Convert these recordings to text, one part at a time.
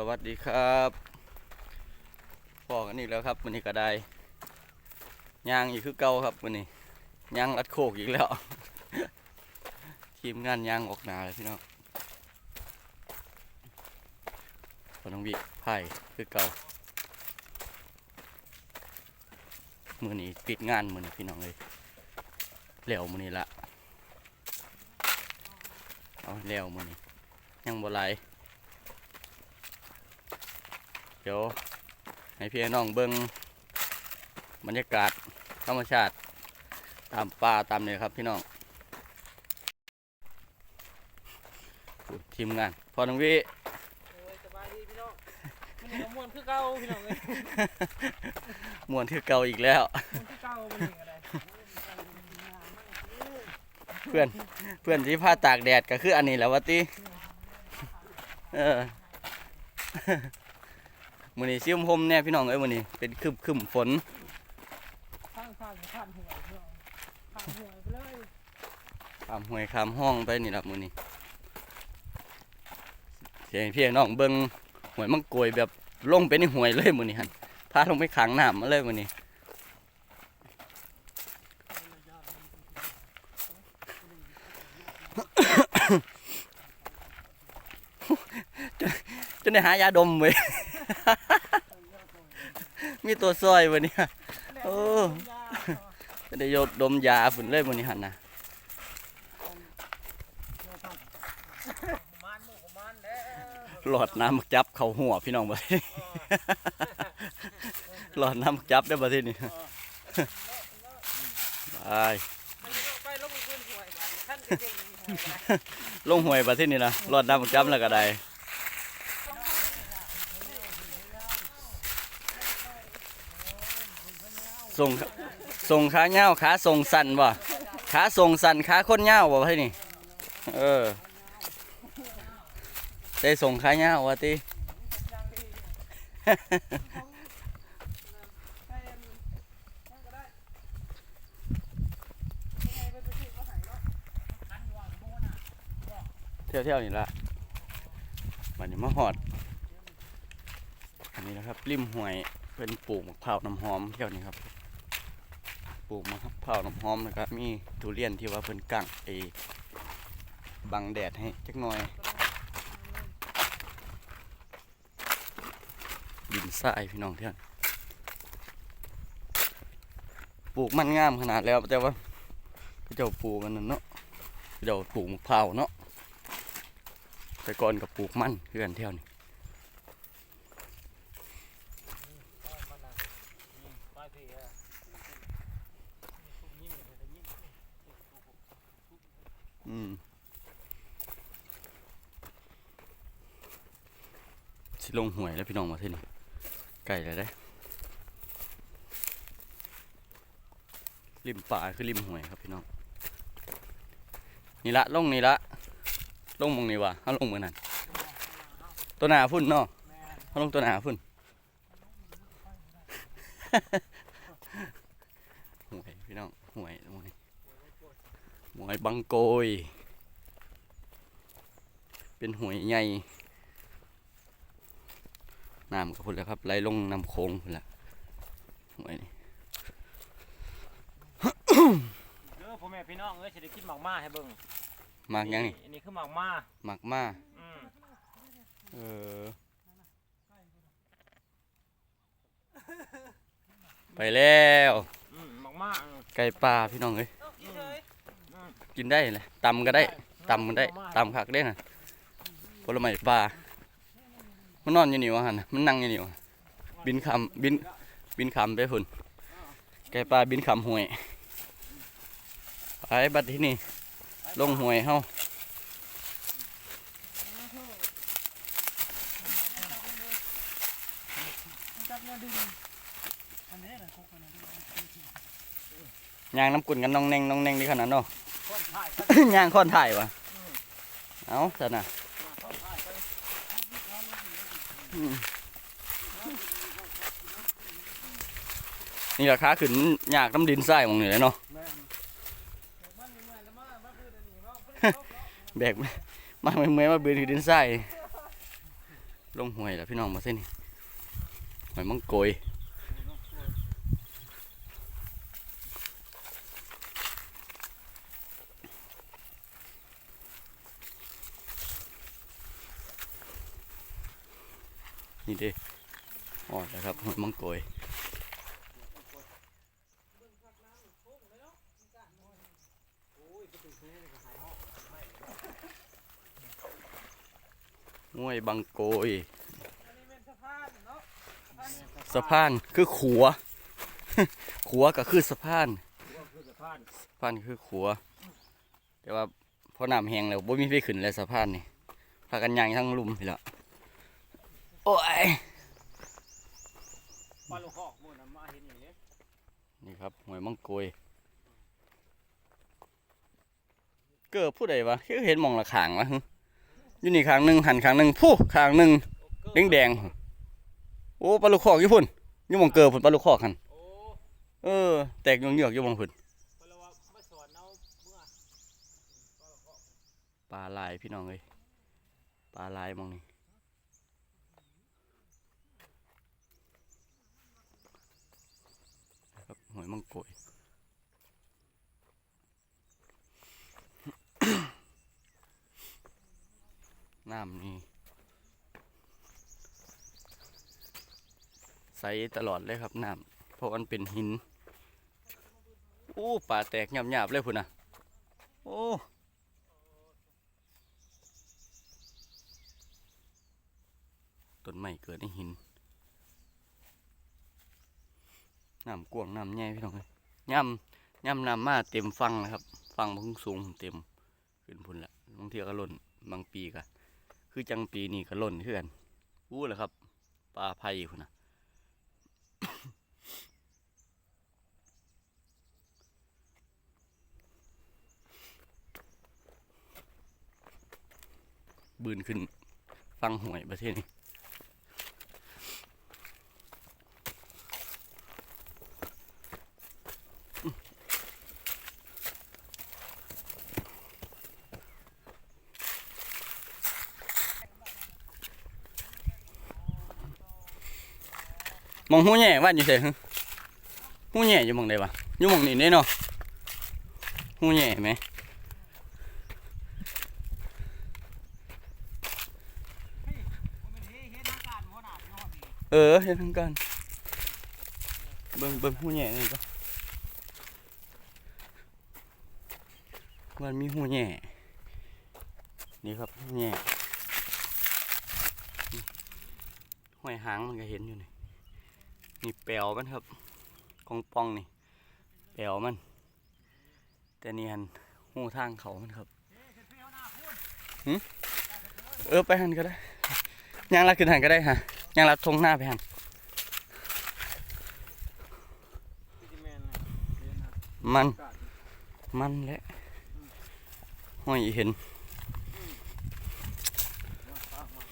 สวัสดีครับพอกันอีกแล้วครับวันนี้ก็ได้ย่างอีกคือเก่าครับวันนี้ย่างรัดโคกอีกแล้วทีมงานย่างออกหนาเลยพี่น้องพอน้องวิไผ่คือเก่ามือนี้ปิดงานมือนี้พี่น้องเลยเหลวมือนี้ละเอาเหลวมือนี้ยังบ่ไหลาย เดี๋ยวให้พี่น้องเบิ้งบรรยากาศธรรมชาติตามป่าตามเนี่ยครับพี่น้องโอ้ยทีมงานพอน้องวิโอ้ยสบายดีพี่น้องมันนี่ก็ม่วนคือเก่าพี่น้องเอ้ยมวนที่เก่าอีกแล้วม่วนคือเก่ามันนี่ก็ได้เพื่อนเพื่อนที่ผ้าตากแดดก็คืออันนี้แหล้ววะติเออ มือนี้ซิมพมเนี่ยพี่น้องเอ้ยมือนี้เป็นคึมคึมฝนข้างข้างข้างหัวพี่น้องข้างหัวไปเลยข้ามห้วยขามห้องไปนี่ละมือนี้เสียงพี่น้องเบิ้งหวยมังกรวยแบบลงไปในหวยเลยมือนี้ฮันพาลงไปขังน้ำมาเลยมือนี้จนได้หายาดมเว้ย มีตัวซอยวันนี้โอ้จะได้ยดดมยาฝุ่นเลยวันนี้หันนะมันหมูของมันแล้วหลอดน้ำจับเข่าหัวพี่น้องบ่ทีหลอดน้ำจับได้บ่ทีนี่ไปมันก็ไปลงไปบนหัวบาดนี้ท่านเก่งๆหัวก็ได้ลงหวยบ่ทีนี่นะหลอดน้ำจับแล้วก็ได้ ส่งส่งขาเงาขาส่งสั่นบ่ขาส่งสั่นขาคนเงาวบ่ทีนี่ เออได้ส่งขาเงาววะติให้อันนั่นก็ได้ยังไงเป็นไปที่ก็หายเนาะคันหัวเที่ยวเที่ยวนี่ละวันนี้มาหอด อันนี้นะครับ ริมห้วยเป็นปลูกมะพร้าวน้ำหอมเที่ยวนี้ครับ ปลูกมะพร้าวน้ำหอมนะครับมีทุเรียนที่ว่าเพิ่นกั้งไอ้บังแดดให้จักหน่อย ดินทรายพี่น้องเที่ยวนี้ปลูกมันงามขนาดแล้วแต่ว่าเจ้าปลูกกันนั่นเนาะเจ้าปลูกมะพร้าวเนาะแต่ก่อนกับปลูกมันเพื่อนเที่ยวนี่ ไปพี่เออยิ่งเลยยิ่ง อืม สิลงหวยแล้วพี่น้องมาที่นี่ไก่แล้วได้ริมป่าคือริมหวยครับพี่น้องนี่ละลงนี่ละลงมองนี่วะเขาลงมือนั่นตัวหนาพุ่นเนาะเขาลงตัวหนาพุ่นหวยพี่น้องหวยหวย หวยบังโกย เป็นหวยใหญ่น้ำก็พุ่นแล้วครับไหลลงน้ำโค้งพุ่นละหวยนี่เด้อพ่อแม่พี่น้องเอ้ยสิได้กินหมากมาให้เบิ่งมากยังนี่อันนี้คือหมากมาหมักมาอืมเออ ไปแล้วอืมหมากมาอืมไก่ป่าพี่น้องเอ้ย กินได้เลยตำก็ได้ตำก็ได้ตำคักได้นะผลไม้ป่ามันนอนอยู่นี่วะหันน่ะมันนั่งอยู่นี่วะบินคำบินบินคำไปพุ่นไก่ป่าบินคำห่วยไปบัดที่นี่ลงห่วยเฮาจับเนี่ยดึงอันนี้น่ะคุกอันนี้ย่างน้ำกุนกันน้องแนงน้องแนงดีขนาดเนาะคนถ่า ยคนย่างค่อนถ่ายวะเอาสันน่ะถ่ายไปอืมนี่ราคาขึ้นมันยากน้ำดินทรายหมองนี่เลยเนาะแม่นมันเหนื่อยแล้วมามาคืออันนี้เนาะแบกมาเมื่อยๆมาบืนคือดินทรายลงห้วยแล้วพี่น้องมาเส้นนี่หอยมังโกย นี่เด้อ๋อแล้วครับหอยมังโกยห้วยบังโกยสะพานเนาะสะพานคือขัว ขัวก็คือสะพานสะพานคือขัว แต่ว่าพอน้ำแห้งแล้วบ่มีไปขึ้นเลยสะพานนี่พากันย่างทั้งลุมพี่ละ โอ้ยปลาลูกหอกหมูนะมาเห็นอย่างนี้นี่ครับหวยมังโกยเกิดผู้ใดวะคือเห็นหมองละขางวะหึอยู่นี่ขางหนึ่งหันขางหนึ่งผู้ขางหนึ่งแดงแดงๆโอ้ปลาลูกคอกอยู่พุ่นอยู่หมองเกิดพุ่นปลาลูกคอกหันโอ้เออ แตกยงเหยือกอยู่หมองพุ่นปลาว่ามาสอนเอาเมื่อปลาลายพี่น้องเอ้ยปลาลายหมองนี่ ยมังโกยน้ำนี่ใสตลอดเลยครับน้ำเพราะมันเป็นหินโอ้ป่าแตกหยาบๆเลยพุ่นนะโอ้ต้นไม้เกิดในหิน น้ำกวงน้ำใหญ่พี่น้องเลยย่ำย่ำน้ำมาเต็มฟังนะครับ ฟังมันสูงเต็มขึ้นพุ่นละบางเทีก็ล่นบางปีก็คือจังปีนี้ก็ล่นเพื่อนอู้แหละครับปลาไผ่พุ่นนะบืนขึ้นฟังหวยประเทศนี้ องหูแหย่ว่านอยู่เฉยหูแหย่อยู่มองใดวะอยู่มองนี้เด้เนาะหูแหย่ไหมเออเห็นทั้งกันเบิ่งเบิ่งหูแหย่นี่ก็มันมีหูแหย่นี่ครับหูแหน่ห้อยหางมันก็เห็นอยู่นี่ นี่แปลวมันครับกองปองนี่แปลวมัน แต่นี่หันหูทางเขามันครับหึเออไปหันก็ได้ย่างลัดขึ้นหันก็ได้ฮะย่างลัดทงหน้าไปหันมัน มันและห้อยเห็น ว่าตามมา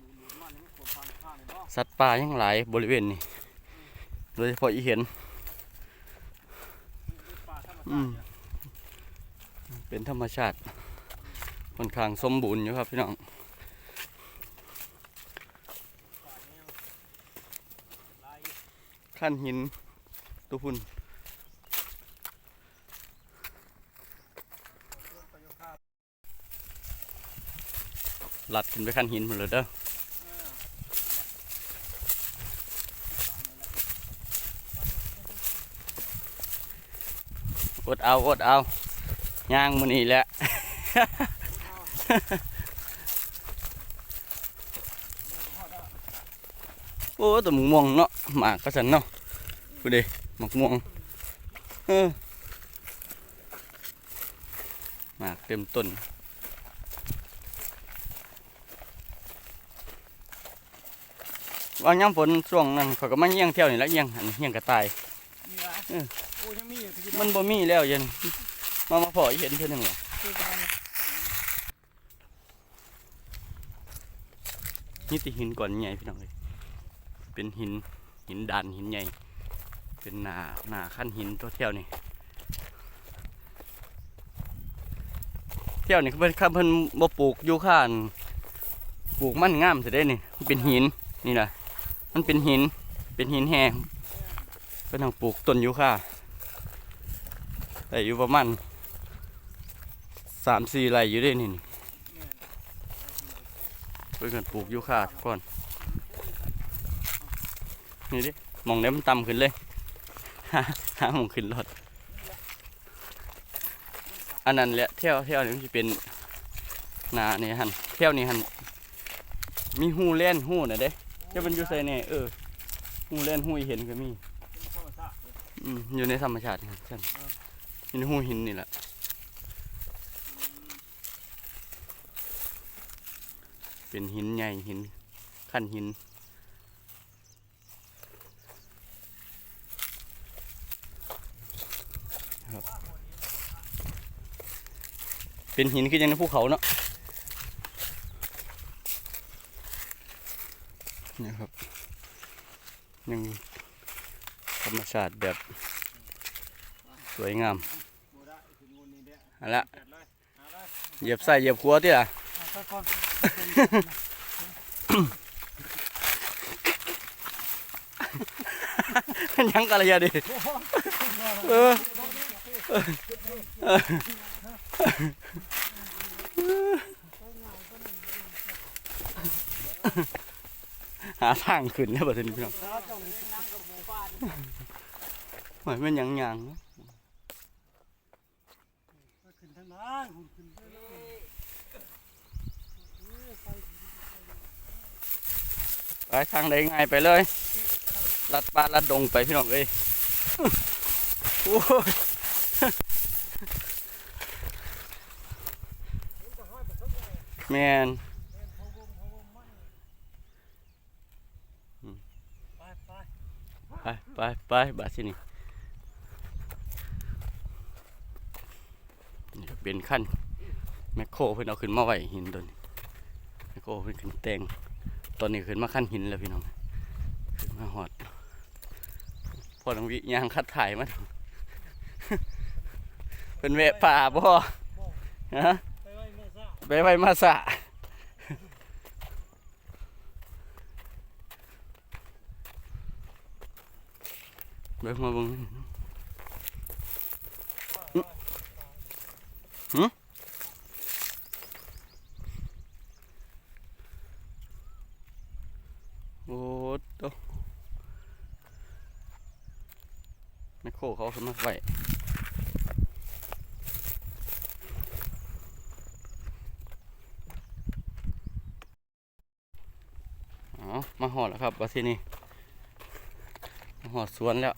ดูดูมันนี่คนพังข้างเลยเนาะ สัตว์ป่ายังหลายบริเวณนี้โดยเฉพาะอีเห็นเป็นป่าธรรมอืชามติเนี่ยเป็นธรรมชาติค่อนข้างสมบูรณ์อยู่ครับพี่น้องขั้นหินตุพุ่นประโยชน์ข้าวลัดขึ้นไปขั้นหินหมดเลยเด้อ อดเอาอดเอาย่างมือนี่แหละโอ้แตัวหมูม่วงเนาะหมากก็สันเนาะดูดิหมากม่วงเออหมากเต็มต้นว่าย้ำฝนช่วงนั้นเขาก็มาเยี่ยงเที่ยวนี่แหละเยี่ยงหันเยี่ยงกระต่าย มันบ่มีแล้วเย็นมามาพออีเห็นเท่านึงว่ะคือนี่ติหินก่อนใหญ่พี่น้องเลยเป็นหินหินดานหินใหญ่ เป็นหนาหนาขั้นหินตัวเที่ยวนี่เที่ยวนี่เขาเพิ่นเขาเพิ่นบ่ปลูกอยู่ข้านปลูกมันงามสิได้นี่เป็นหินนี่นะมันเป็นหินเป็นหินแห้งเป็นทางปลูกต้นยูคา แต่อยู่ประมาณสามสี่ไร่อยู่ได้นี่นี่เพื่อนปลูกยูคาก่อน นี่ดิมองได้มันต่ำขึ้นเลยหาหามองขึ้นรถอันนั้นแหละเที่ยวเที่ยวนี่มันจะเป็นนาเนี่ยหันเที่ยวนี่หันมีหูเล่นหูน่ะเด้จะเป็นอยู่ใส่เนี่ยเออหูเล่นหูเห็นก็มีอืมอยู่ในธรรมชาติครับท่าน อยู่ในหูหินนี่แหละเป็นหินใหญ่หินขั้นหินครับเป็นหินคือยังในภูเขาเนาะนี่ครับยังธรรมชาติแบบสวยงาม เอเอันละเหยียบใส่เหยียบขัวที่ล่ะยังกะระยดิเออหาทางขึ้นแล้วบัดนี้พี่น้องหมายมันยังยังเนาะ ขึ้นทางนั้นขึ้นทางนั้นไปทางใดง่ายไปเลย ลัดป่าลัดดงไปพี่น้องเอ้ยโอ้ยแมนไปไปไปไปบาดที่นี่นี่ก็ เป็นขั้นแมคโครเพิ่นเอาขึ้นมาไว้หินตัวนี้แมคโครเพิ่นขึ้นแตงตอนนี้ขึ้นมาขั้นหินแล้วพี่น้องขึ้นมาหอดพอหลวงวิยางคัดถ่ายมาเพิ่นแวะป่าบ่ฮะไปไว้แม่ซ่าไปไว้มาสะเบิ่งมาเบิ่ง โอ้โตแมคโคเขาขึ้นมาไว้อ๋อมาหอดแล้วครับว่าที่นี่มาหอดสวนแล้ว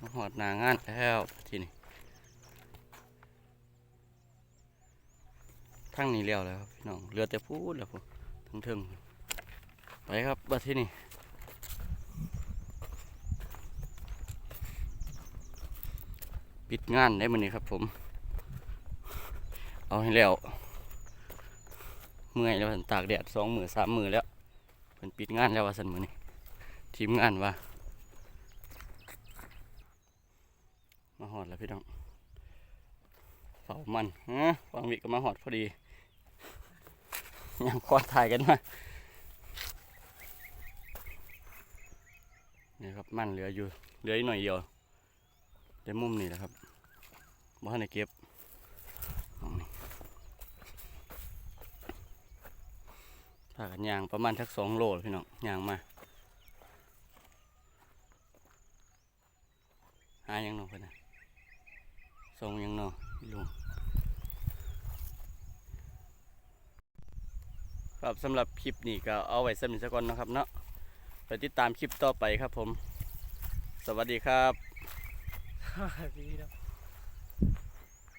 มา หอดหนางานแล้วที่นี่ทั้งนี้เลี้ยวแล้วครับพี่น้องเหลือแต่พูดแล้วผมทั้งทิงไปครับว่าที่นี่ปิดงานได้มื้อนี้ครับผม เอาให้แล้ว เมื่อยแล้วตากแดดสองมือสามมือแล้วเพิ่นปิดงานแล้วว่าสันมือนี้ทีมงานว่า มาหอดแล้วพี่น้องเฝ้ามันฮะฟังวิก็มาหอดพอดียังควอดถ่ายกันมานี่ครับมันเหลืออยู่เหลืออีกหน่อยเดียวได้มุมนี่แหละครับบ่ทันได้เก็บถ้ากันยางประมาณทักสองโลพี่น้องยางมาหายังน้ ส่งยังน้องพี่ลุงครับสำหรับคลิปนี้ก็เอาไว้สำหรับสักก่อนนะครับเนาะไปติดตามคลิปต่อไปครับผม สวัสดีครับ ดีแล้ว